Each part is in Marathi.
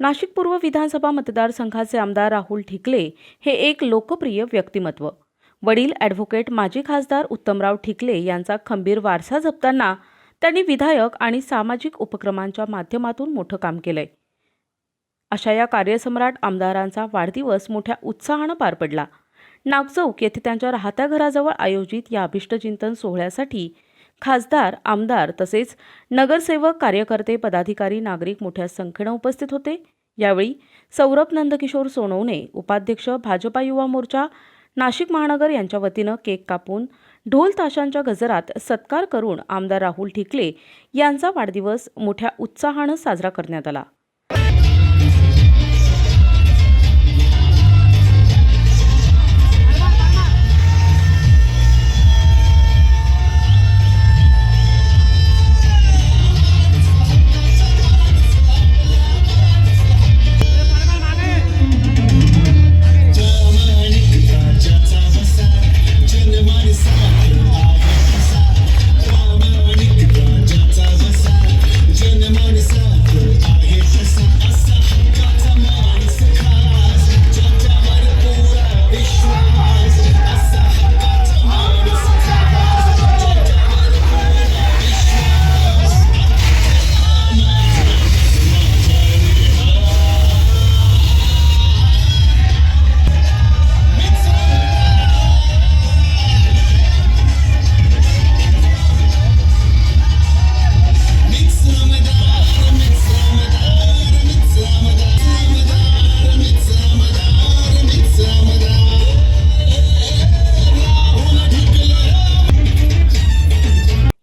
नाशिक पूर्व विधानसभा मतदारसंघाचे आमदार राहुल ठिकले हे एक लोकप्रिय व्यक्तिमत्व. वडील ॲडव्होकेट माजी खासदार उत्तमराव ठिकले यांचा खंबीर वारसा जपताना त्यांनी विधायक आणि सामाजिक उपक्रमांच्या माध्यमातून मोठं काम केलंय. अशा या कार्यसम्राट आमदारांचा वाढदिवस मोठ्या उत्साहानं पार पडला. नागचौक येथे त्यांच्या राहत्या घराजवळ आयोजित या अभिष्टचिंतन सोहळ्यासाठी खासदार आमदार तसेच नगरसेवक कार्यकर्ते पदाधिकारी नागरिक मोठ्या संख्येनं उपस्थित होते. यावेळी सौरभ नंदकिशोर सोनवणे उपाध्यक्ष भाजपा युवा मोर्चा नाशिक महानगर यांच्या वतीनं केक कापून ढोल ताशांच्या गजरात सत्कार करून आमदार राहुल ठिकले यांचा वाढदिवस मोठ्या उत्साहानं साजरा करण्यात आला.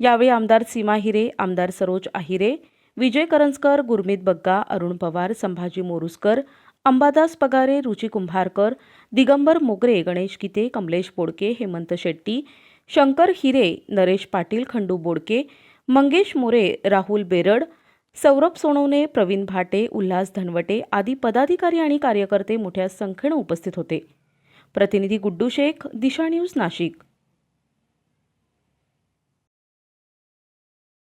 यावेळी आमदार सीमा हिरे आमदार सरोज आहिरे विजय करंजकर गुरमीत बग्गा अरुण पवार संभाजी मोरुसकर अंबादास पगारे रुची कुंभारकर दिगंबर मोगरे गणेश गीते कमलेश बोडके हेमंत शेट्टी शंकर हिरे नरेश पाटील खंडू बोडके मंगेश मोरे राहुल बेरड सौरभ सोनवणे प्रवीण भाटे उल्हास धनवटे आदी पदाधिकारी आणि कार्यकर्ते मोठ्या संख्येनं उपस्थित होते. प्रतिनिधी गुड्डू शेख दिशा न्यूज नाशिक.